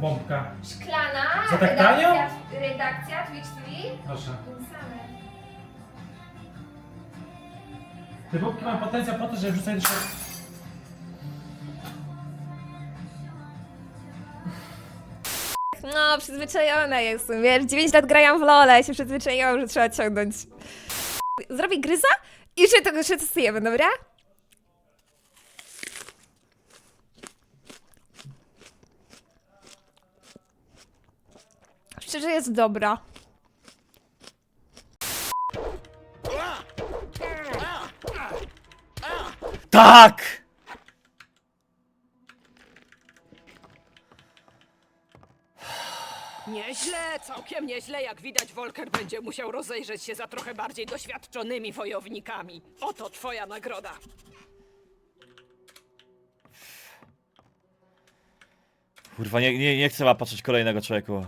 Bombka. Szklana, Za tak tanio? redakcja, redakcja Twitch TV. Proszę. Te bombki mają potencjał po to, że wrzucaj do środka. No, przyzwyczajona jestem, wiesz, 9 lat grałam w LoL'a, ja się przyzwyczaiłam, że trzeba ciągnąć. Zrobię gryza i już tego jeszcze testujemy, dobra? Szczerze jest dobra. Tak! Nieźle, całkiem nieźle. Jak widać, Volker będzie musiał rozejrzeć się za trochę bardziej doświadczonymi wojownikami. Oto twoja nagroda. Kurwa, nie, nie, nie chcę ma patrzeć kolejnego człowieku.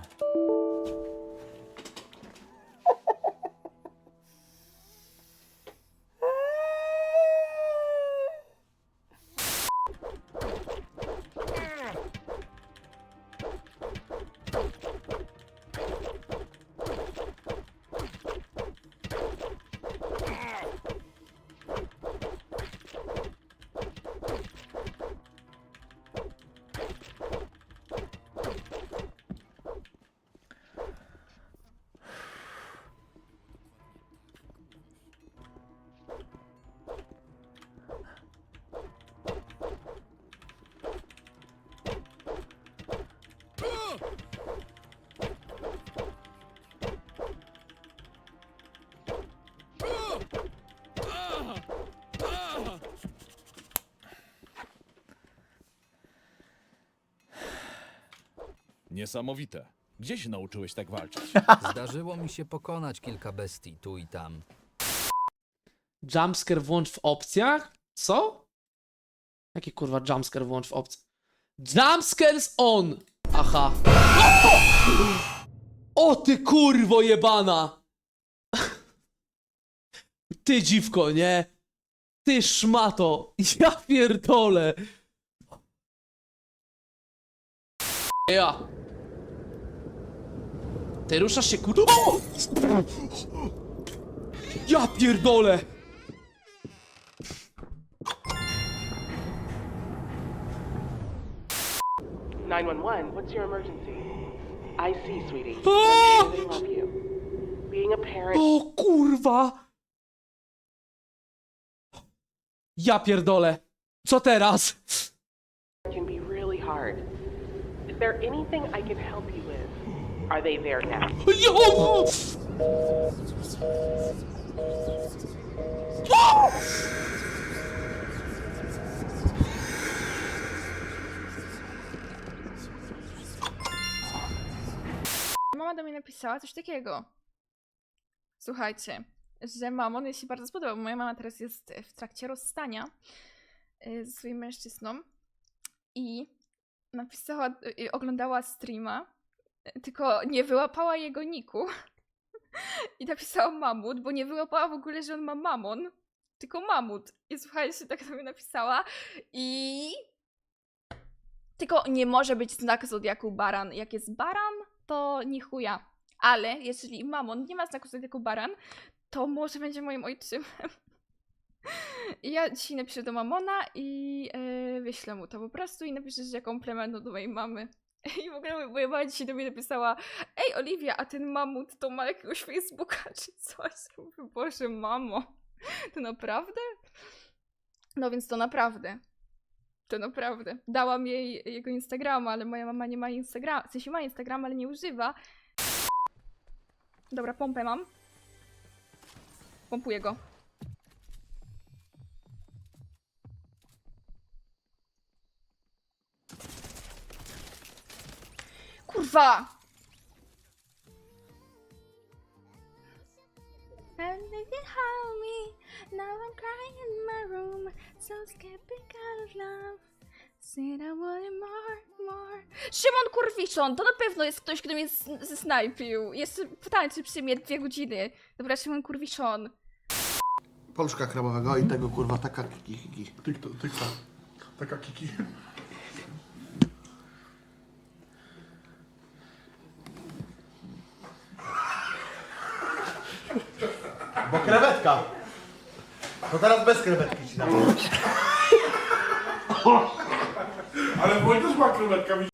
Niesamowite. Gdzie się nauczyłeś tak walczyć? Zdarzyło mi się pokonać kilka bestii tu i tam. Jumpscare włącz w opcjach? Co? Jaki kurwa jumpscare włącz w opcjach? Jumpscares on! Aha. O ty kurwo jebana! Ty dziwko, nie? Ty szmato! Ja pierdolę! Ja! Ty ruszasz się kurwa? Ja pierdolę! Nine one one. What's your emergency? I see, sweetie. Ah! They love you. Being a parent. O kurwa! Ja pierdolę. Co teraz? can be really hard. Is there anything I can help you with? Are they there now? Mama do mnie napisała coś takiego. Słuchajcie, że mamon jej się bardzo spodobał. bo Moja mama teraz jest w trakcie rozstania y, ze swoim mężczyzną i napisała, y, oglądała streama, tylko nie wyłapała jego niku. I napisała mamut, bo nie wyłapała w ogóle, że on ma mamon, tylko mamut. I słuchajcie, tak do mnie napisała i... Tylko nie może być znak zodiaku baran. Jak jest baran, to nie chuja. Ale jeżeli mamon nie ma znaku zodiaku baran, to może będzie moim ojczymem. I ja dzisiaj napiszę do mamona i yy, wyślę mu to po prostu i napiszę, że komplement do mojej mamy. I w ogóle moja mama dzisiaj do mnie napisała Ej Oliwia, a ten mamut to ma jakiegoś Facebooka czy coś? Mówię, Boże mamo, to naprawdę? No więc to naprawdę. To naprawdę. Dałam jej jego Instagrama, ale moja mama nie ma Instagrama. W sensie ma Instagrama, ale nie używa. Dobra, pompę mam. Pompuję go. More. Szymon Kurwiszon, to na pewno jest ktoś, kto mnie zesnajpił. Jest tańczy przy mnie dwie godziny. Dobra, Szymon Kurwiszon. Pączka krabowego i tego kurwa taka kiki kiki. Taka kiki. Bo krewetka. To teraz bez krewetki ci dam. Ale mój też ma królewka, mi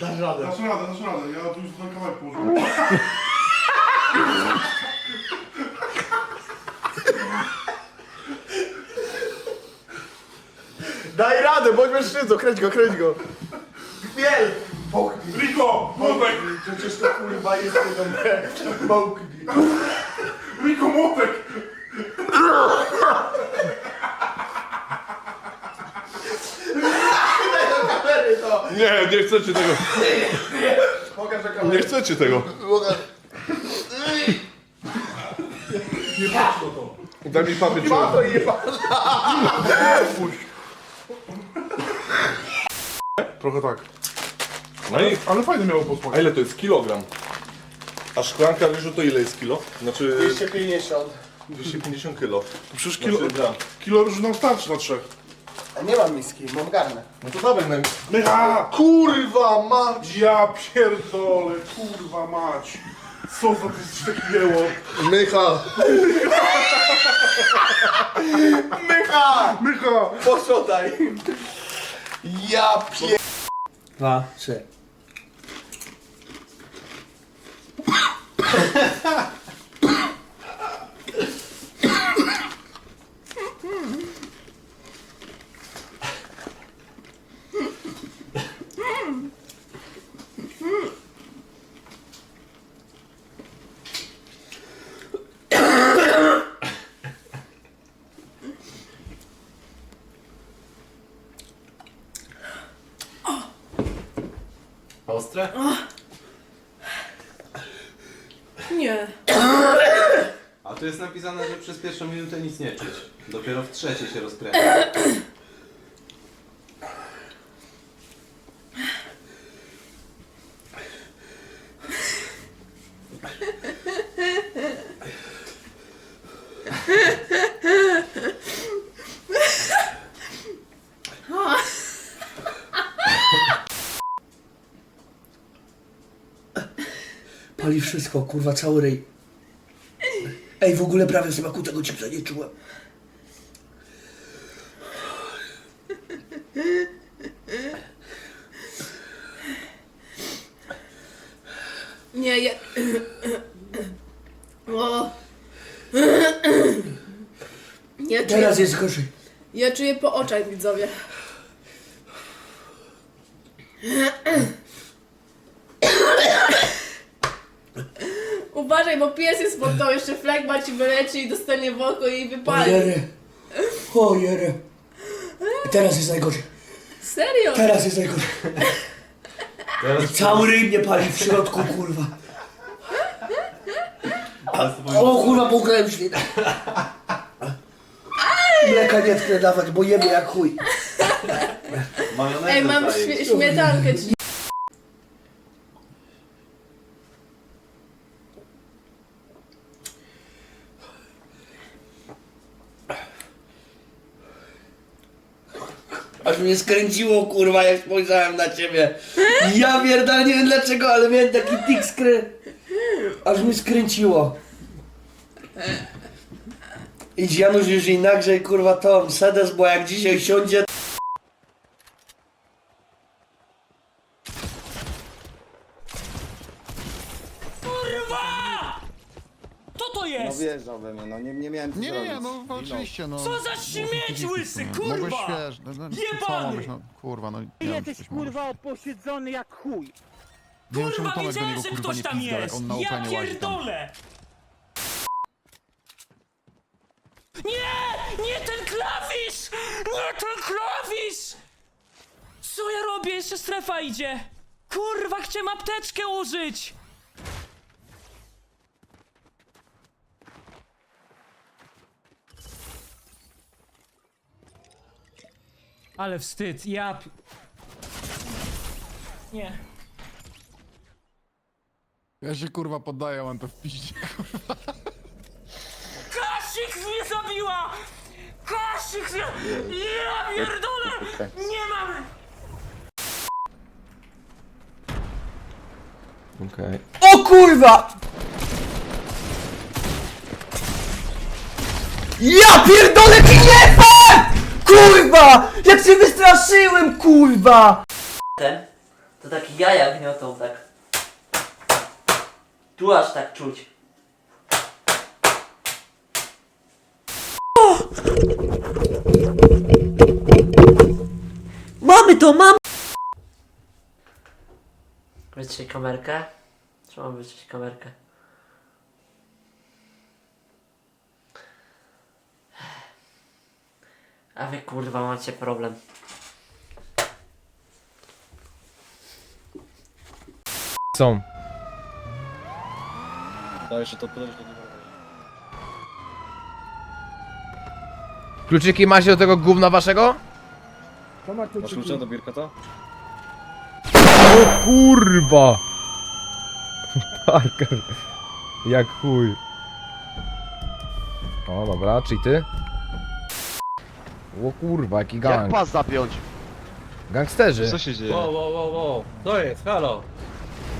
Dasz radę. Dasz radę, dasz radę, ja tu już ten kawałek położę. Daj radę, bądź mężczyzną, kręć go, kręć go. Chmiel! Riko, młotek! Przecież to kurwa jest dobre. Połknij. Riko, młotek! Kamery to. Nie, nie chcecie tego. Pokaż na kamerę. chcecie tego. Pokaż. Daj mi papier, Ma to jeba. Trochę tak. Ale, ale fajnie miało posmak. A ile to jest? Kilogram. A szklanka ryżu to ile jest kilo? Znaczy 250. 250 kilo. To przecież kilo, kilo ryżu nam starczy na trzech. A nie mam miski, mam garnę. No to dawaj nam. Mycha! Kurwa mać! Ja pierdolę, kurwa mać. Co za ty taki jeło? Mycha! Mycha! Mycha! Ja pier... Dwa, trzy. Ostre? Napisane, że przez pierwszą minutę nic nie czuć. Dopiero w trzeciej się rozkręca. Pali wszystko, kurwa, cały ryj. Ej, w ogóle prawie smaku tego chipsa nie czułem. Nie, ja... O. Ja Teraz jest gorzej. ja czuję po oczach, widzowie. Bo pies jest pod tą, jeszcze flagma ci wyleci i dostanie w oko i wypali. Ojery. Ojery. Teraz jest najgorzej. Serio? Teraz jest najgorzej. Cały ryj mnie pali w środku, kurwa. O kurwa, połknąłem ślinę. Mleka nie chcę dawać, bo jemy jak chuj. Ej, mam śmie- śmietankę ci. Aż mnie skręciło, kurwa, jak spojrzałem na ciebie. Ja pierdolę, nie wiem dlaczego, ale miałem taki tik skrę... Aż mnie skręciło. Idź Janusz już i nagrzej, kurwa, tą sedes, bo jak dzisiaj siądzie... Co to jest? wjeżdżał we mnie, no nie miałem co Nie, nie, zrobić. no oczywiście, no. Co za śmieć łysy, kurwa! śwież, no, no, Jebany! mogłeś, no, kurwa, no nie Jesteś kurwa oposiedzony jak chuj. Nie wiem, czemu Kurwa, Tomek do wiedziałem, niego, że kurwa, ktoś nie tam pizda, jak jest! on na Ja upenie łazi tam. pierdolę! Nie! Nie ten klawisz! Nie ten klawisz! Co ja robię? Jeszcze strefa idzie! Kurwa, chciałem apteczkę użyć! Ale wstyd, ja... Nie. Ja się kurwa poddaję, mam to w piździe. Kasik mnie zabiła! Kasik mnie... Ja pierdolę! Nie mam... Okej. O kurwa! Ja pierdolę ty nie! Kurwa! Jak się wystraszyłem, kurwa! Ten, to taki jaja gniotą, tak. Tu aż tak czuć. Mamy to, mam! Wytrzyj kamerkę. Mam wytrzeć kamerkę? A wy kurwa macie problem. Są. Kluczyki macie do tego gówna waszego? Masz klucze do Birkota? O kurwa! Parker. Jak chuj. O dobra, czyli ty? O kurwa, jaki gang. Jak pas zapiąć? Gangsterzy. Co się dzieje? Wow, wow, wow, wow. To jest, halo.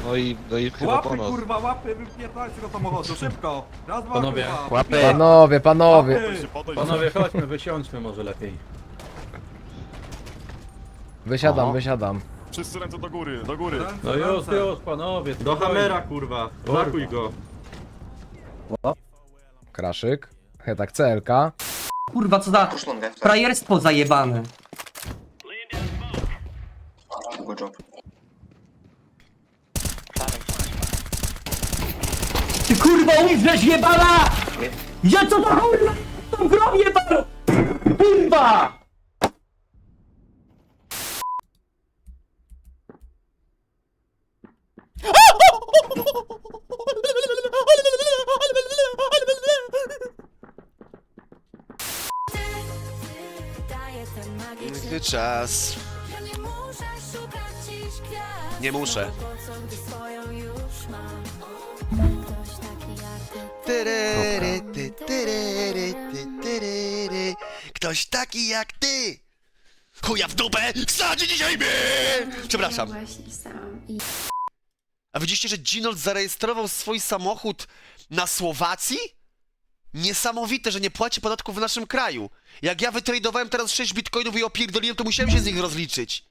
No i, no i chyba Łapy, po nas. kurwa, łapy, wypierdalać z tego samochodu, szybko! Raz, dwa, Panowie. kurwa. Panowie, panowie. Panowie, chodźmy, wysiądźmy może lepiej. Wysiadam, wysiadam. Wszyscy ręce do góry, do góry. No już, już, panowie. Do Hamera, kurwa. Zakuj go. Kraszyk. He, tak CLK. Kurwa, co za frajerstwo zajebane. Ty kurwa umrzesz jebana! Ja co to kurwa? To grom jebano! Kurwa! Czas. Nie muszę. Ktoś taki jak ty! Chuja w dupę! Wsadzi dzisiaj mnie! Przepraszam. A widzieliście, że Ginold zarejestrował swój samochód na Słowacji? Niesamowite, że nie płaci podatku w naszym kraju. Jak ja wytradowałem teraz 6 bitcoinów i opierdoliłem, to musiałem się z nich rozliczyć.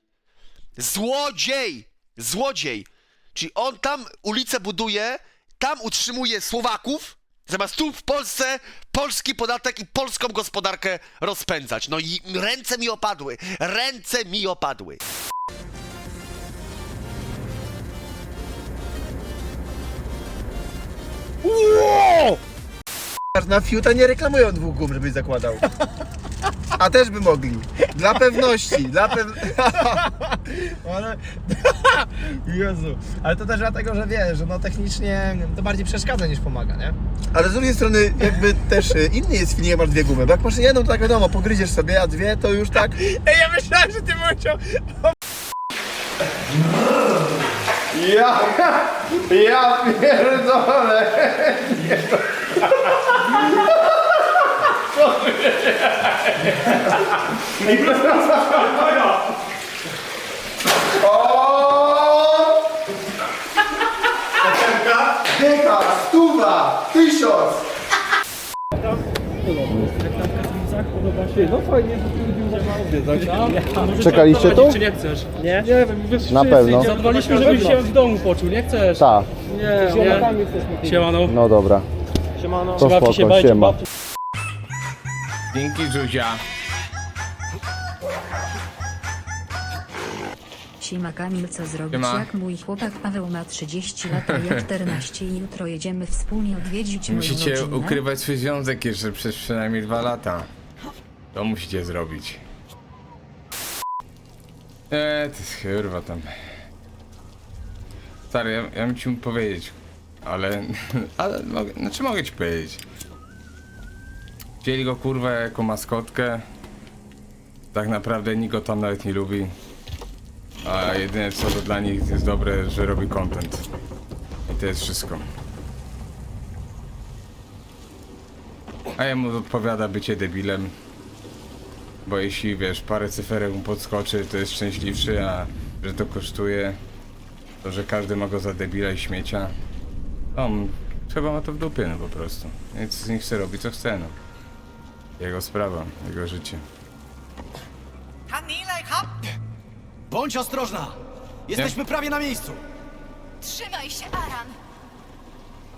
Złodziej! Złodziej! Czyli on tam ulicę buduje, tam utrzymuje Słowaków, zamiast tu w Polsce polski podatek i polską gospodarkę rozpędzać. No i ręce mi opadły, ręce mi opadły. Na fiuta nie reklamują dwóch gum, żebyś zakładał. A też by mogli. Dla pewności, dla pewności. Ale... Jezu. Ale to też dlatego, że wiesz, że no technicznie to bardziej przeszkadza niż pomaga, nie? Ale z drugiej strony jakby też y, inny jest feeling, jak masz dwie gumy. Bo jak masz jedną, to tak wiadomo, pogryziesz sobie, a dwie to już tak... Ej, ja myślałem, że ty musiał... Ja... Ja pierdolę! Dycha, stuwa, tysiąc! Czekaliście tu? Czy nie chcesz? Nie? Nie wiem, Na pewno. Zadbaliśmy, żebyś się w domu poczuł, nie chcesz? Tak, Nie, nie. Siemano. no dobra. Siemano. To spoko, siema. Dzięki, Zuzia. Siema Kamil, co zrobić Siema. jak mój chłopak Paweł ma 30 lat, a ja 14 i jutro jedziemy wspólnie odwiedzić moją rodzinę? swój związek jeszcze przez przynajmniej dwa lata. To musicie zrobić. Eee, ty kurwa tam. Stary, ja, ja bym ci mógł powiedzieć, ale... ale mogę, znaczy mogę ci powiedzieć. Wzięli go kurwa jako maskotkę. Tak naprawdę nikt go tam nawet nie lubi. A jedyne co to dla nich jest dobre, że robi content. I to jest wszystko. A jemu odpowiada bycie debilem. Bo jeśli wiesz, parę cyferek mu podskoczy, to jest szczęśliwszy, a że to kosztuje, to że każdy ma go za debila i śmiecia, on chyba ma to w dupie, no po prostu. Więc z nich chce robi co chce, no. Jego sprawa, jego życie. Bądź ostrożna! Jesteśmy prawie na miejscu! Trzymaj się, Aran!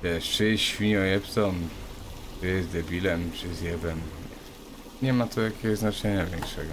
Wiesz, czy jest świniojebcą, czy jest debilem, czy jest jebem nie ma to jakiegoś znaczenia większego.